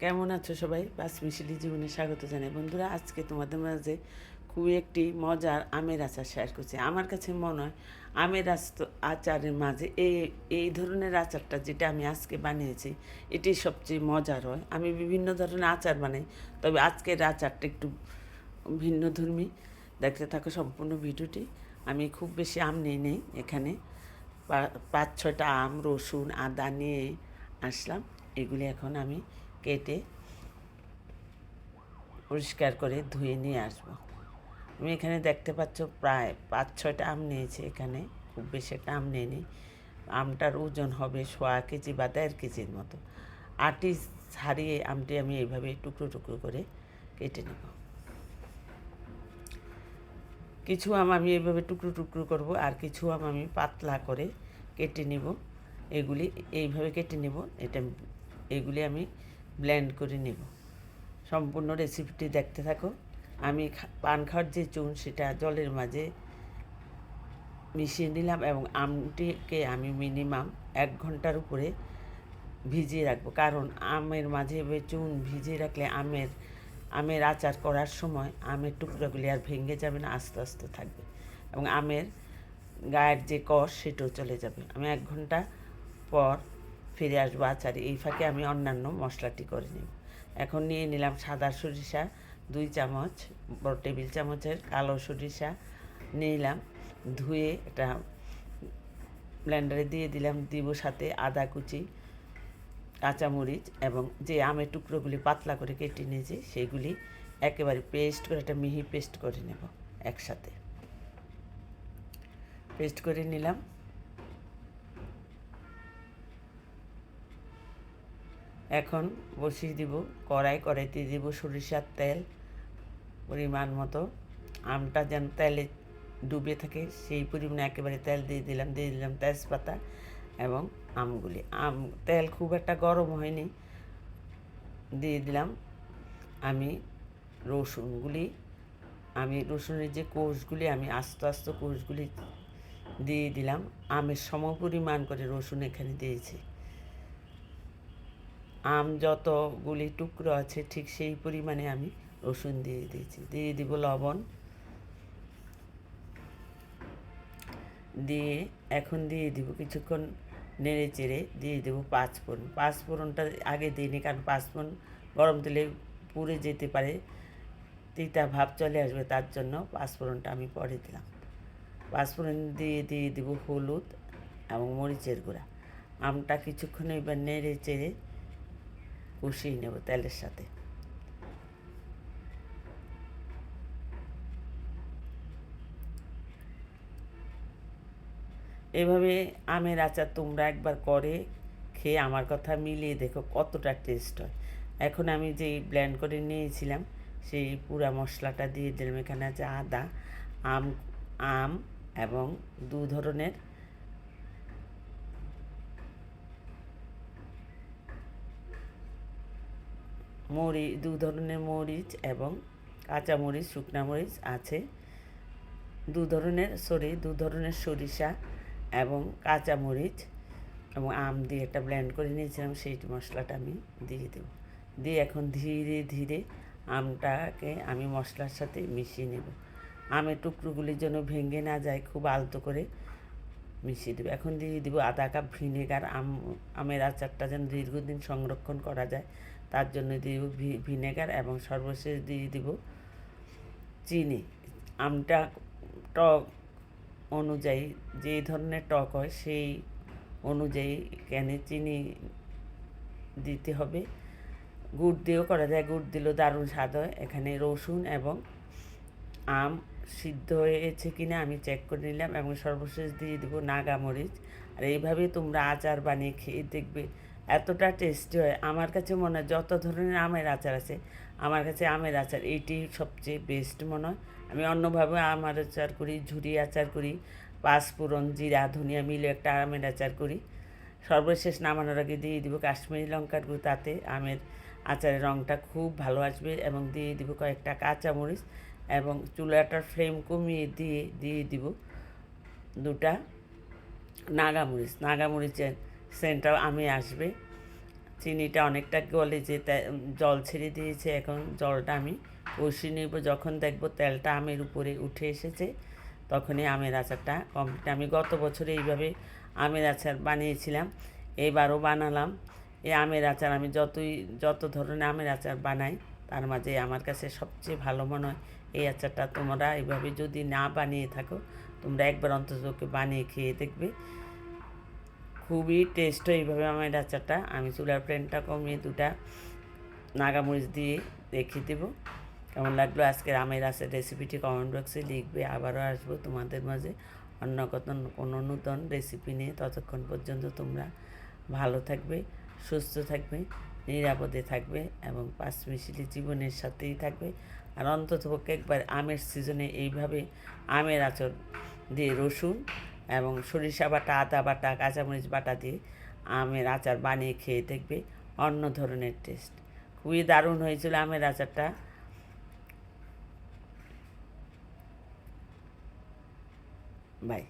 কেমন আছো সবাই? পাঁচ মিশিলি জীবনে স্বাগত জানাই। বন্ধুরা, আজকে তোমাদের মাঝে খুবই একটি মজার আমের আচার শেয়ার করছি। আমার কাছে মনে হয় আমের আচ- আচারের মাঝে এই এই ধরনের আচারটা যেটা আমি আজকে বানিয়েছি, এটি সবচেয়ে মজার হয়। আমি বিভিন্ন ধরনের আচার বানাই, তবে আজকের আচারটা একটু ভিন্ন ধর্মী। দেখতে থাকো সম্পূর্ণ ভিডিওটি। আমি খুব বেশি আম নিয়ে নেই এখানে। পাঁচ ছয়টা আম, রসুন, আদা নিয়ে আসলাম। এগুলি এখন আমি কেটে পরিষ্কার করে ধুয়ে নিয়ে আসব। আমি এখানে দেখতে পাচ্ছ প্রায় পাঁচ, ছয়টা আম নিয়েছি এখানে, খুব বেশি একটা আম নিয়ে আমটার ওজন হবে সোয়া কেজি বা দেড় কেজির মতো। আটি ছাড়িয়ে আমটি আমি এইভাবে টুকরো টুকরো করে কেটে নেব। কিছু আম আমি এইভাবে টুকরো টুকরো করব আর কিছু আম আমি পাতলা করে কেটে নিব। এগুলি এইভাবে কেটে নেব। এটা এগুলি আমি ব্লেন্ড করে নেব। সম্পূর্ণ রেসিপিটি দেখতে থাকো। আমি পান খাওয়ার যে চুন, সেটা জলের মাঝে মিশিয়ে নিলাম এবং আমটিকে আমি মিনিমাম এক ঘণ্টার উপরে ভিজিয়ে রাখব। কারণ আমের মাঝে চুন ভিজিয়ে রাখলে আমের আমের আচার করার সময় আমের টুকরোগুলি আর ভেঙে যাবে না, আস্তে আস্তে থাকবে এবং আমের গায়ের যে কষ, সেটাও চলে যাবে। আমি এক ঘণ্টা পর ফিরে আসব আচারে এই ফাঁকে আমি অন্যান্য মশলাটি করে নেব। এখন নিয়ে নিলাম সাদা সরিষা, দুই চামচ, বড় টেবিল চামচের কালো সরিষা নিলাম, ধুয়ে এটা ব্লেন্ডারে দিয়ে দিলাম, দিব সাথে আদা কুচি, কাঁচামরিচ এবং যে আমের টুকরোগুলি পাতলা করে কেটে নিয়েছি, সেগুলি একেবারে পেস্ট করে একটা মিহি পেস্ট করে নেব একসাথে। পেস্ট করে নিলাম। এখন বসিয়ে দিব, কড়াই কড়াইতে দিব সরিষার তেল, পরিমাণ মতো। আমটা যেন তেলে ডুবে থাকে, সেই পরিমাণে একেবারে তেল দিয়ে দিলাম দিয়ে দিলাম তেজপাতা এবং আমগুলি। আম, তেল খুব একটা গরম হয়নি। দিয়ে দিলাম আমি রসুনগুলি। আমি রসুনের যে কোষগুলি, আমি আস্তে আস্তে কোষগুলি দিয়ে দিলাম। আমের সম পরিমাণ করে রসুন এখানে দিয়েছি। আম যতগুলি টুকরো আছে, ঠিক সেই পরিমাণে আমি রসুন দিয়ে দিয়েছি। দিয়ে দিব লবণ। দিয়ে এখন দিয়ে দিব কিছুক্ষণ নেড়ে চেড়ে দিয়ে দেবো পাঁচ ফোড়ন পাঁচ ফোড়নটা আগে দিইনি কারণ পাঁচ ফোড়ন গরম তেলে পুড়ে যেতে পারে, তিতা ভাব চলে আসবে, তার জন্য পাঁচ ফোড়নটা আমি পরে দিলাম। পাঁচ ফোড়ন দিয়ে দিয়ে দেবো হলুদ এবং মরিচের গুঁড়া। আমটা কিছুক্ষণ এবার নেড়ে চেড়ে কষিয়ে নেব তেলের সাথে। এভাবে আমের আচার তোমরা একবার করে খেয়ে আমার কথা মিলিয়ে দেখো কতটা টেস্ট হয়। এখন আমি যেই ব্লেন্ড করে নিয়েছিলাম, সেই পুরা মশলাটা দিয়ে দিলাম। এখানে আছে আদা, আম আম এবং দু ধরনের মরি, দু ধরনের মরিচ এবং কাঁচা মরিচ শুকনা মরিচ আছে। দু ধরনের সরি দু ধরনের সরিষা এবং কাঁচা মরিচ এবং আম দিয়ে একটা ব্লেন্ড করে নিয়েছিলাম, সেই মশলাটা আমি দিয়ে দেব। দিয়ে এখন ধীরে ধীরে আমটাকে আমি মশলার সাথে মিশিয়ে নেব। আমের টুকরোগুলি যেন ভেঙে না যায়, খুব আলতো করে মিশিয়ে দেবো। এখন দিয়ে দিব আধা কাপ ভিনেগার। আম, আমের আচারটা যেন দীর্ঘদিন সংরক্ষণ করা যায়। তার জন্য দিব ভিনেগার এবং সর্বশেষ দিয়ে দিব চিনি। আমটা টক অনুযায়ী যে ধরনের টক হয় সেই অনুযায়ী ক্যানে চিনি দিতে হবে। গুড় দিয়েও করা যায়, গুড় দিলেও দারুণ স্বাদ হয়। এখানে রসুন এবং আম সিদ্ধ হয়েছে কি না আমি চেক করে নিলাম এবং সর্বশেষ দিয়ে দিব নাগামরিচ আর এইভাবে তোমরা আচার বানিয়ে খেয়ে দেখবে এতটা টেস্টি হয়। আমার কাছে মনে হয় যত ধরনের আমের আচার আছে, আমার কাছে আমের আচার এইটি সবচেয়ে বেস্ট মনে হয়। আমি অন্যভাবে আমের আচার করি, ঝুরি আচার করি, পাঁচফোড়ন, জিরা, ধনিয়া মিলে একটা আমের আচার করি। সর্বশেষ নামানোর আগে দিয়ে দিব কাশ্মীরি লঙ্কার গুঁড়ো, তাতে আমের আচারের রঙটা খুব ভালো আসবে এবং দিয়ে দিব কয়েকটা কাঁচামরিচ এবং চুলাটার ফ্লেম কমিয়ে দিয়ে দিয়ে দিব দুটা নাগামরিচ। নাগামরিচের সেন্টটাও আমি আসবে। চিনিটা অনেকটা গলে যে জল ছেড়ে দিয়েছে, এখন জলটা আমি কষিয়ে নেব। যখন দেখব তেলটা আমের উপরে উঠে এসেছে, তখনই আমের আচারটা কমপ্লিট আমি গত বছরে এইভাবে আমের আচার বানিয়েছিলাম, এবারও বানালাম। এই আমের আচার আমি যতই, যত ধরনের আমের আচার বানাই, তার মাঝে আমার কাছে সবচেয়ে ভালো মনে হয়, এই আচারটা তোমরা এইভাবে যদি না বানিয়ে থাকো, তোমরা একবার অন্তত বানিয়ে খেয়ে দেখবে। খুবই টেস্ট এইভাবে আমার আচারটা আমি চুলার ফ্লেমটা কমিয়ে দুটা নাগামরিচ দিয়ে রেখে দেবো। কেমন লাগল আজকের আমের আচার রেসিপিটি কমেন্ট বক্সে লিখবে। আবারও আসব তোমাদের মাঝে অন্য কত কোনো নূতন রেসিপি নিয়ে। ততক্ষণ পর্যন্ত তোমরা ভালো থাকবে, সুস্থ থাকবে, নিরাপদে থাকবে এবং পাঁচ মিশিলি জীবনের সাথেই থাকবে। আর অন্ততপক্ষে একবার আমের সিজনে এইভাবে আমের আচর দিয়ে রসুন এবং সরিষা বাটা, আদা বাটা, কাঁচামরিচ বাটা দিয়ে আমের আচার বানিয়ে খেয়ে দেখবে অন্য ধরনের টেস্ট খুবই দারুণ হয়েছিল আমের আচারটা। বাই